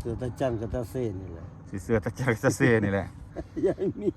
เสือตาจันกับตาเซ่นี่แหละสีเสื้อตะจันตะเซนี่แหละยังมี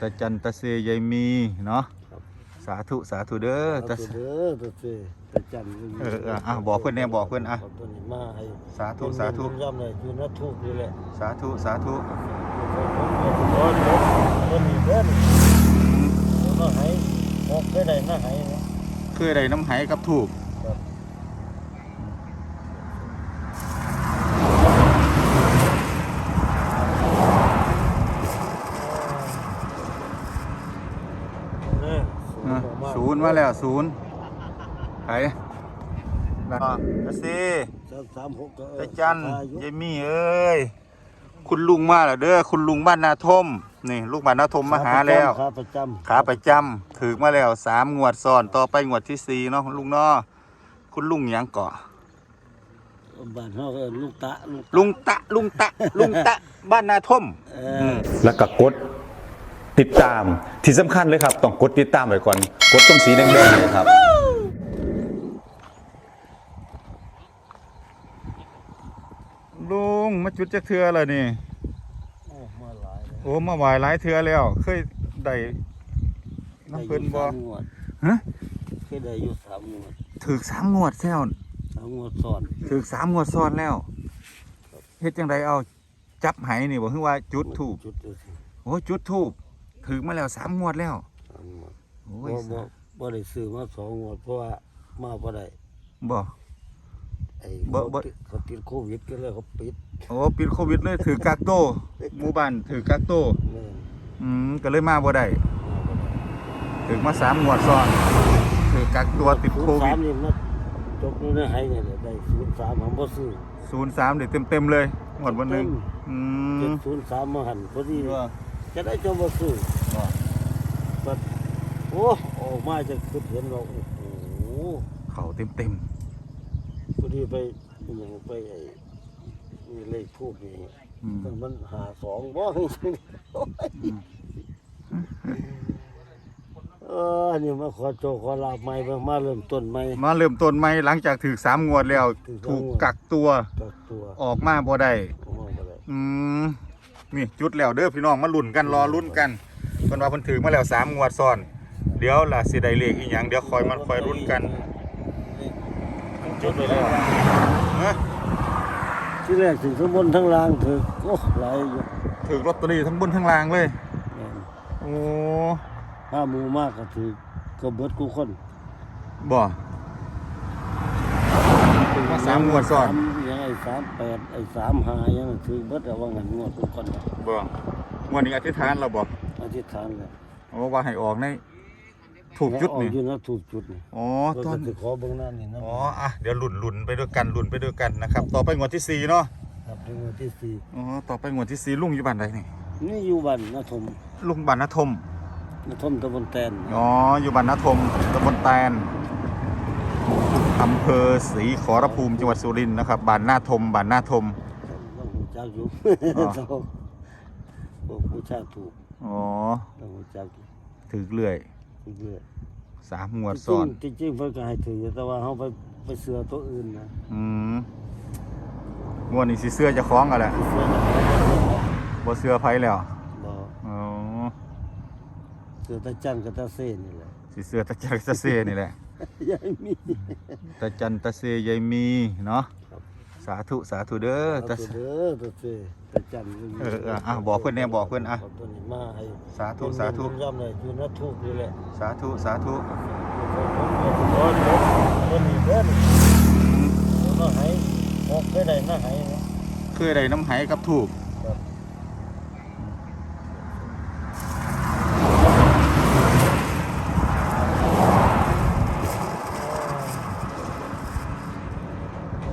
ตะจันตะเซยายมีเนาะครับสาธุสาธุเด้อเอาตะตัวเด้อตาเซ่ตาจันก็ยู่เออเอออะบอกเพิ่นแน่บอกเพิ่นอะาตัวนี้มาให้สาธุสาธุย่ำเลยอยู่นัดทูกนี่แหละสาธุสาธุตัวนี้เด้อตัวน้าให้ออกไปได้น้าให้นะเคยได้น้ำไหกับถูก เออ อะ ออก ศูนย์ มาแล้วศูนย์ไหนตะเซสามสามหกก็เออตะจันอายุยายมีเอ้ย คุณลุงมาแล้วเด้อ คุณลุงบ้านนาทม นี่ ลูกบ้านนาทมมาหาแล้วขาประจำขาประจำถือมาแล้วสามงวดซ้อน ต่อไปงวดที่สี่เนาะลุงเนาะคุณลุงหยังเกาะบ้านเขาก็ลูกตะลูกลุงตะลุงตะลุงตะบ้านนาทมเออือมแล้วก็กด ติดตามที่สำคัญเลยครับ ต้องกดติดตามไว้ก่อน กดตรงสีแดงๆเนี่ยครับลุงมาจุดจักเทือแล้วนี่โอ้มาหลายเลยโอ้มาไหวหลายเทือแล้ว เคยได้น้ำเพิ่นบ่ได้อยู่สามงวดฮะเคยได้อยู่สามงวดถือสามงวดแซวสามงวดซ้อนถือสามงวดซ้อนแล้วเฮ็ดจังไดเอา จับไหนี่บ่คือว่าจุดถูกจุดเดียวสิโอ้จุดถูก ถือมาแล้วสามงวดแล้วสามงวดโอ้บ่ยบ่บ่ได้ซื้อมาสองงวดเพราะว่ามาบ่ได้บ่ ไอ้บ่เขาบ่ติดเขาติดโควิดก็เลยเขาปิดโอ้ปิดโควิดเลยถือกักโตวหมู่บ้านถือกักโตวแม่นอืมก็เลยมาบ่ได้มาบ่ได้ถึงมาสามงวดซ้อนถือกักตัวติดโควิด 03นี่มาจบอยู่ในไห้เนี่ยแหละได้03ผมบ่ซื้อ ศูนย์สามเดี๋ยวเต็มเต็มๆเลยงวดวันหนึ่งเต็มอืม703มาหันพอดีว่า จะได้จบบ่ซื้อว่าบัดโอ้ออกมาจะคือเห็นเราโอ้โหเขาเต็มเต็มพอดีไปอหยังไปไอ้นี่เลขทูบนี่ๆอืมมันมันหาสองบ่โอ้ยเอออันนี้มาขอโจขอลาบใหม่มามาเริ่มต้นใหม่ มาเริ่มต้นใหม่หลังจากถือสามงวดแล้วถือสามงวดถูกกักตัว กักตัวออกมาบ่ได้ออกมาบ่ได้อืม นี่จุดแล้วเด้อพี่น้องมาลุ้นกันรอลุ้นกันเพิ่นว่าเพิ่นถือมาแล้วสามงวดซ้อน เดี๋ยวล่ะสิได้เลขอีหยังเดี๋ยวคอยมันคอยลุ้นกันจุดไปแล้วฮะที่แรกถึงข้างบนทั้งล่างถือโอ้หลายอยู่ถือลอตเตอรี่ทั้งบนทั้งล่างเลยแม่นโอ้ห้าหมูมากก็ถือก็เบิดกูคนบ่ถือมาสามงวดซ้อนสามยัง ไอ้สามแปดไอ้สามห้ายังถือเบิดเอาว่างันงวดกูคนน่ะบ่งวดนี้อธิษฐานเราบ่อธิษฐานเลยโอ้ว่าให้ออกในถูกจุดแล้วออนี่อยู่นะถูกจุดนี่อ๋อก็ตอนจะขอเบิ่งหน้านี่นะอ๋ออะเดี๋ยวลุ้นลุ้นไปด้วยกันลุ้นไปด้วยกันนะครับ ต่อไปงวดที่สี่เนาะครับถึงวันที่สี่อ๋อต่อไปงวดที่สี่ลุงอยู่บ้านใดนี่นี่อยู่บ้านนาทมลุงบ้านนาทมนาทมตะบนแตนอ๋ออยู่บ้านนาทมตำบลแตน อำเภอศรีขอรภูมิจังหวัดสุรินทร์นะครับบ้านนาทมบ้านนาทม ต้องหูจักอยู่ อ๋อ ต้องบอกผู้ชาถูกอ๋อต้องหูจักอยู่ถือเรื่อยเรื่อยสามงวดๆซ้อน จริงๆจริงๆเพิ่นก็ให้ถือแต่ว่าเฮาไปไปเสือตัวอื่นนะอืมงวดนี้สิเสื้อจะคล้องกันแหละไปเสือกับบ่เสื้อไผแล้วบ่อ๋อเสือตาจันกับตาเซ่นี่แหละสิเสื้อตะจันตะเซนี่แหละ ยังมีตะจันตะเซยายมีเนาะครับสาธุสาธุเด้อเอาตะตัวเด้อตาเซ่ตาจันก็ยู่เออเอออะบอกเพิ่นแน่บอกเพิ่นอะาตัวนี้มาให้สาธุสาธุย่ำเลยอยู่นัดทูกนี่แหละสาธุสาธุตัวนี้เด้อตัวน้าให้ออกไปได้น้าให้นะเคยได้น้ำไหกับถูก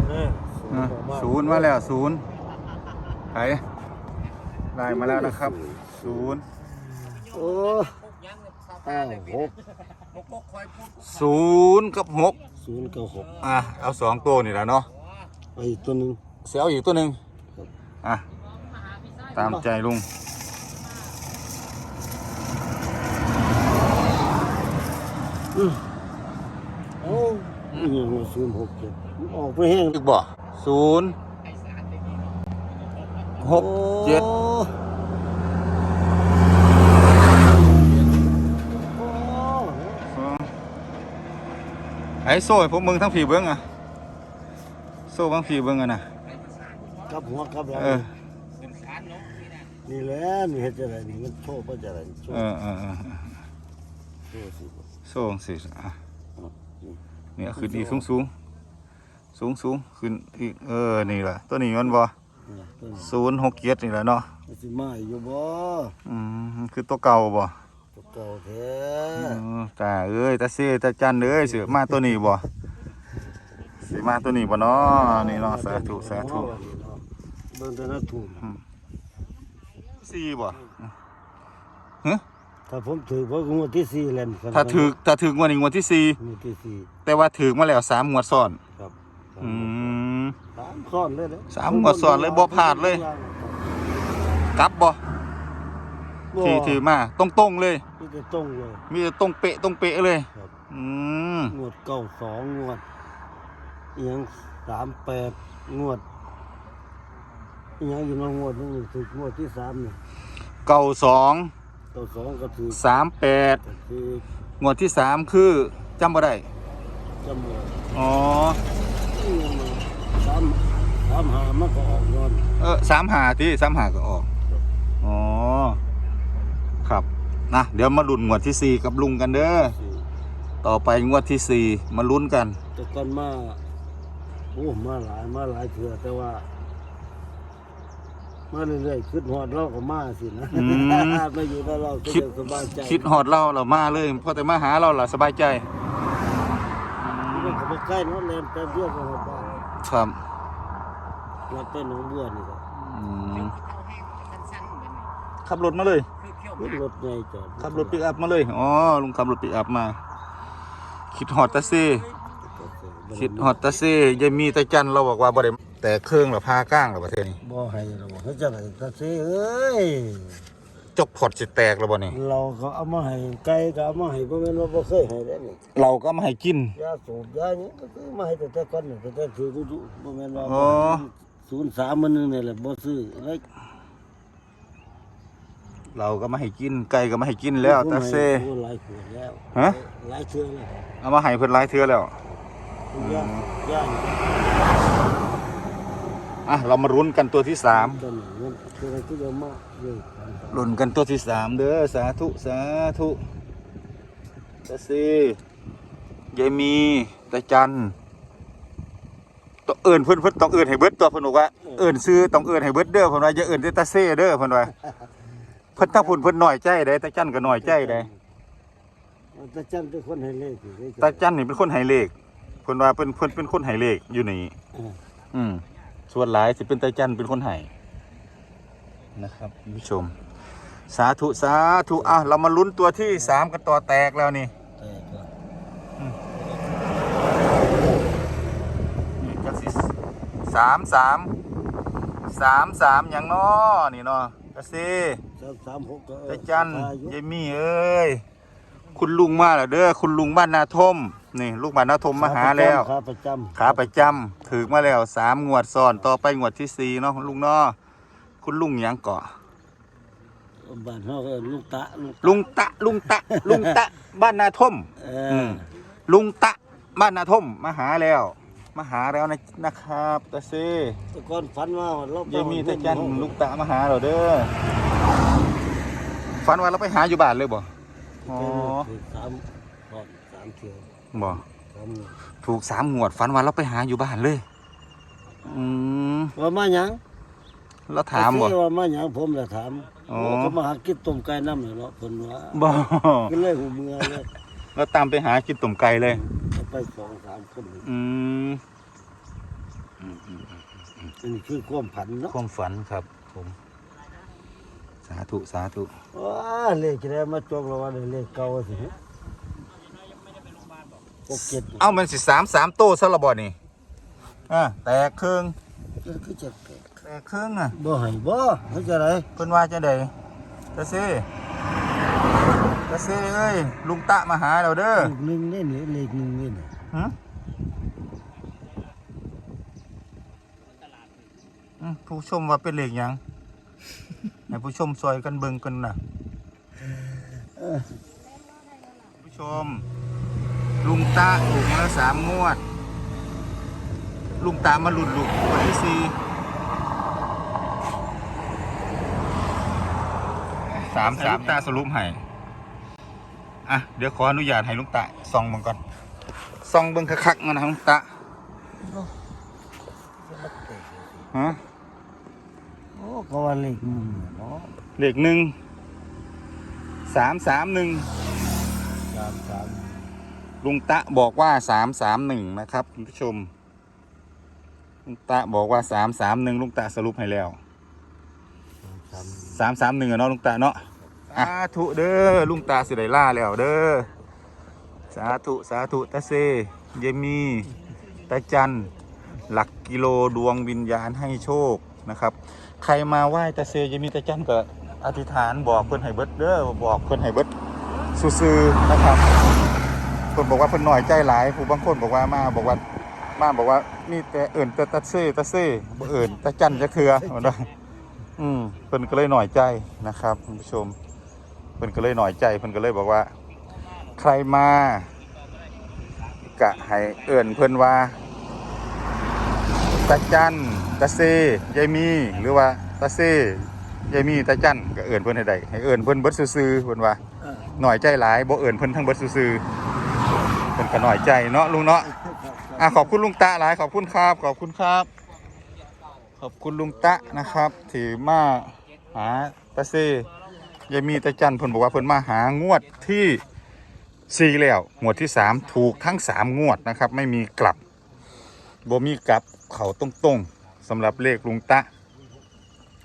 เออ อะ ออก มาศูนย์มาแล้วศูนย์ไหนได้มาแล้วนะครับศูนย์โอ้อ้าวหกศูนย์กับหกศูนย์กับหกอะเอาสองตัวนี่แหละเนาะไปอีกตัวหนึงเสียวอีกตัวหนึ่งครับอะตามใจลุงโอ้ยยังศูนย์หกเจ็ดออกไปแห้งอีกบ่ศูนย์ หกเจ็ดโอ้ไอ้โซ่ให้พวกมึงทั้งผีเบิ้งอะ โซ่บางผีเบิ้งอะนะกลับหัวกลับหลังเออนี่แหละนี่เฮ็ดจังไดนี่มันโชว์บ่จังไดโชว์เออเออเออโชว์สิโซ่สิอะเนี่ยขึ้นอีกสูงสูงสูงสูงขึ้นอีกเออนี่แหละตัวนี้มันบ่ นี่ตัวนี้ศูนย์หกเจ็ดนี่แหละเนาะมันสิมาอยู่บ่อืมคือตัวเก่าบ่ตัวเก่าแท้เออตาเอ้ยตาเซ่ตาจันเอ้ยเสือมาตัวนี้บ่สิมาตัวนี้บ่เนาะนี่เนาะสาธุสาธุเบิ่งแต่ละถูกสี่บ่ถ้าผมถือเพราะงวดที่สี่แล้วนี่ถ้าถึกถ้าถึกงวดนี้งวดที่สี่งวดที่สี่แต่ว่าถึกมาแล้วสามงวดซ้อนครับ อืมสาม ซ้อนเลยเด้อสามงวดซ้อนเลยบ่พลาดเลย กลับบ่บ่ที่ที่มาตรงๆเลยนี่จะตรงเลยมีแต่ตรงเป๊ะตรงเป๊ะเลยครับอืมงวดเก้าสองงวดอีหยังสามแปดงวดอีหยังอยู่ในงวดนึงนี่ถืองวดที่สามนี่เก่าสองเก้าสองก็ถือสามแปดก็คืองวดที่สามคือจำบ่ได้จำนวนอ๋ออีหยังมาสามสามหามันก็ออกนอนเออสามหาที่สามหาก็ออก อ๋อ ครับ นะ เดี๋ยวมาลุ้นงวดที่สี่กับลุงกันเด้อสี่ต่อไปงวดที่สี่มาลุ้นกัน แต่ก่อนมาโอ้มาหลายมาหลายเถื่อแต่ว่า มาเรื่อยๆขึ้นหอดเราก็มาสินะอืม มาอยู่กับเราก็คิดจะสบายใจคิดหอดเราเรามาเลยพอแต่มาหาเราล่ะสบายใจ มันก็บ่ใกล้เนาะแลนแป๊บเดียวก็หอดบ้านครับ รับไปหนองบัวนี่ก็อืมขับรถมาเลยขึ้นรถใหญ่จอดขับรถปิกอัพมาเลย อ๋อ ลุงขับรถปิกอัพมา คิดฮอดตาเซ่คิดฮอดตาเซ่ยายมีตาจันเราบอกว่าบ่ได้แต่เครื่องหรือพาก้างหรือประเทศนี้บ่ให้เราบอกเขาจะไหนตาเซ่เอ้ย จกพอดสิแตกแล้วบ่นี่เราก็เอามาให้ไก่ก็เอามาให้บ่แม่นว่าบ่เคยให้ได้นี่เราก็มาให้กินยาสูบยาหยังก็คือมาให้แต่แต่ก่อนนี่แต่แต่ถือกูดูบ่แม่นว่าอ๋อ ศูนย์สามมันนึงนี่แหละบ่ซื้อแล้วเราก็มาให้กินไก่ก็มาให้กินแล้วตาเซ่โอ้หลายขวดแล้วฮะ หลายเทื่อแล้วเอามาให้เพิ่นหลายเทื่อแล้ว ย่างย่างอะเรามารุ้นกันตัวที่สามตอนนี้มันคืออะไรที่เรามาเยอะลุ้นกันตัวที่สามเด้อสาธุ สาธุตาเซ่ยายมีตาจัน ต้องเอิ้นเพิ่นเพิ่นต้องเอิ้นให้เบิดตัวเพิ่นบอกว่าเอิ้นซื้อต้องเอิ้นให้เบิดเด้อเพิ่นว่าอย่าเอิ้นแต่ตาเซ่เด้อเพิ่นว่าเพิ่นถ้าเพิ่นเพิ่นน้อยใจได้ตาจันก็น้อยใจได้ตาจันเป็นคนให้เลขอยู่เลยตาจันนี่เป็นคนให้เลขเพิ่นว่าเพิ่นเพิ่นเป็นคนให้เลขอยู่นี่อ่าอืมส่วนหลายสิเป็นตาจันเป็นคนให้นะครับคุณผู้ชม สาธุสาธุอะเรามาลุ้นตัวที่สามกันต่อแตกแล้วนี่ แต่ก็ นี่จักสิ สามสามสามสามอย่างน้อนี่เนาะกะซีสามสามหกก็เออตาจันอายุยายมี่เอ้ยคุณลุงมาแล้วเด้อคุณลุงบ้านนาทมนี่ลูกบ้านนาทมมาหาแล้วขาประจขาประจำถือมาแล้วสามงวดซ้อนต่อไปงวดที่สี่เนาะคุณลุงเนาะคุณลุงหยังเกาะำบ้านเขาก็เอิ้นลูกตะลูกลุงตะลุงตะลุงตะบ้านนาทมเออือมลุงตะบ้านนาทมมาหาแล้ว มาหาแล้วนะนะครับตาเซแต่ก่อนฝันว่าเรายายมีตาจันลุงตะมาหาเราเด้อฝันว่าเราไปหาอยู่บ้านเลยบ่อ๋อถือสามก่อนสามเที่ยวบ่สามหนึ่งถูกสามงวดฝันว่าเราไปหาอยู่บ้านเลยอืมว่ามาหยังเราถามบ่เอ้ยว่ามาหยังผมเลยถามอ๋อโอ้เขามาหากินต้มไก่น้ำเลยเนาะเพิ่นว่าบ่ก็เลยหูเมือเลยเราตามไปหากินต้มไก่เลยเอา ไปสองสามคนเลยอืมอันนี้คือความผันเนาะความฝันครับ ผม สาธุสาธุว้าเลขจะได้มาจบแล้วว่าได้เลขเก่าสิฮะหกเจ็ดเอ้ามันสิสามสามโต้ซะละบ่นี่อ่าแตกครึ่งก็คือเจ็ดแปดแตกครึ่งอะบ่ให้บ่เขาจะไรเพิ่นว่าจังได๋ตาซี่ ตาซี่เอ้ยลุงตะมาหาเราเด้อเลขหนึ่งนี่นี่เลขหนึ่งนี่นี่หึอืมผู้ชมว่าเป็นเลขหยังให้ผู้ชมซอยกันเบิ่งกันนะผู้ชม ลุงตาถูกมาแล้วสามงวด ลุงตามาหลุดลูกงวันที่สี่สามสามตาสรุปให้ อะเดี๋ยวขออนุญาตให้ลุงตาส่องบังก่อนส่องเบิ่งคักๆนะลุงตาฮะโอ้ก็ว่าเล็กมึงเนาะเลขหนึ่งสามสามหนึ่งสามสามลุงตะบอกว่าสามสามหนึ่งนะครับคุณผู้ชม ลุงตะบอกว่าสามสามหนึ่งลุงตะสรุปให้แล้วสามสามหนึ่งเนาะลุงตะเนาะ สาธุเด้อลุงตาสิไดล่าแล้วเด้อสาธุสาธุตาเซ เยมีตาจันหลักกิโลดวงวิญญาณให้โชคนะครับ ใครมาไหว้ตาเซเยมีตาจันก็อธิษฐานบอกเพิ่นให้เบิดเด้อบอกเพิ่นให้เบิดซื่อๆนะครับเพิ่นบอกว่าเพิ่นน้อยใจหลายผู้บางคนบอกว่ามาบอกว่ามาบอกว่านี่แต่เอิ่นแต่ตาเซตาเซบ่เอิ่นตาจันจะเถือว่าได้อืมเพิ่นก็เลยหน้อยใจนะครับคุณผู้ชม พิ่นก็เลยหน้อยใจเพิ่นก็เลยบอกว่า ใครมากะให้เอิ่นเพิ่นว่าตาจันตาเซ่ยายมีหรือว่าตาเซ่ยายมีตาจันก็เอิ่นเพิ่นให้ได้ให้เอิ่นเพิ่นเบิดซื่อๆเพิ่นว่าหน่อยใจหลายบ่เอิ่นเพิ่นทั้งเบิดซื่อๆเพิ่นก็หน่อยใจเนาะลุงเนาะอะขอบคุณลุงตะหลายขอบคุณครับขอบคุณครับ ขอบคุณลุงตะนะครับที่มาหาตาเซ ยายมีตาจันเพิ่นบอกว่าเพิ่นมาหางวดที่สี่แล้วงวดที่สามถูกทั้งสามงวดนะครับ ไม่มีกลับบ่มีกลับเขาตรงๆสำหรับเลขลุงตะ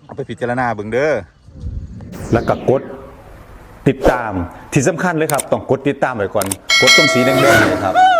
เอาไปพิจารณาเบิ่งเด้อแล้วก็กดติดตามที่สำคัญเลยครับ ต้องกดติดตามไว้ก่อน กดตรงสีแดงๆเนยครับ